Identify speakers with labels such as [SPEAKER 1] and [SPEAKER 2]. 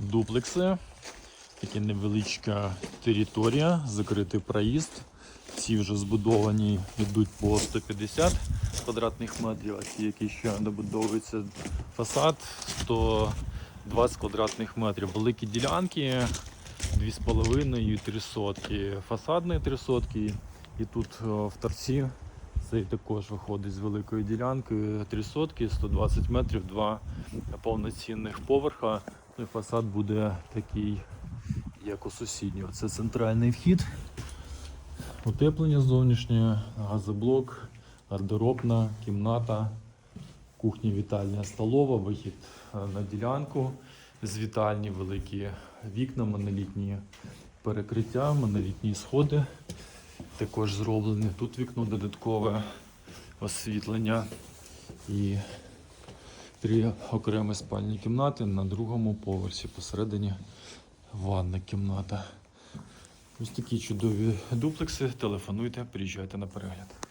[SPEAKER 1] дуплекси. Така невеличка територія, закритий проїзд. Ці вже збудовані йдуть по 150 квадратних метрів, а ті, які ще добудовуються фасад, 120 квадратних метрів. Великі ділянки 2,5 і 3 сотки. Фасадні 3 сотки. І тут е, в торці цей також виходить з великої ділянки 3 сотки, 120 метрів, два повноцінних поверха. І фасад буде такий, як у сусіднього. Це центральний вхід. Утеплення зовнішнє, газоблок, гардеробна, кімната, кухня, вітальня, столова, вихід е, на ділянку з вітальні, великі вікна, монолітні перекриття, монолітні сходи. Також зроблене тут вікно додаткове освітлення і три окремі спальні кімнати на другому поверсі посередині ванна кімната. Ось такі чудові дуплекси. Телефонуйте, приїжджайте на перегляд.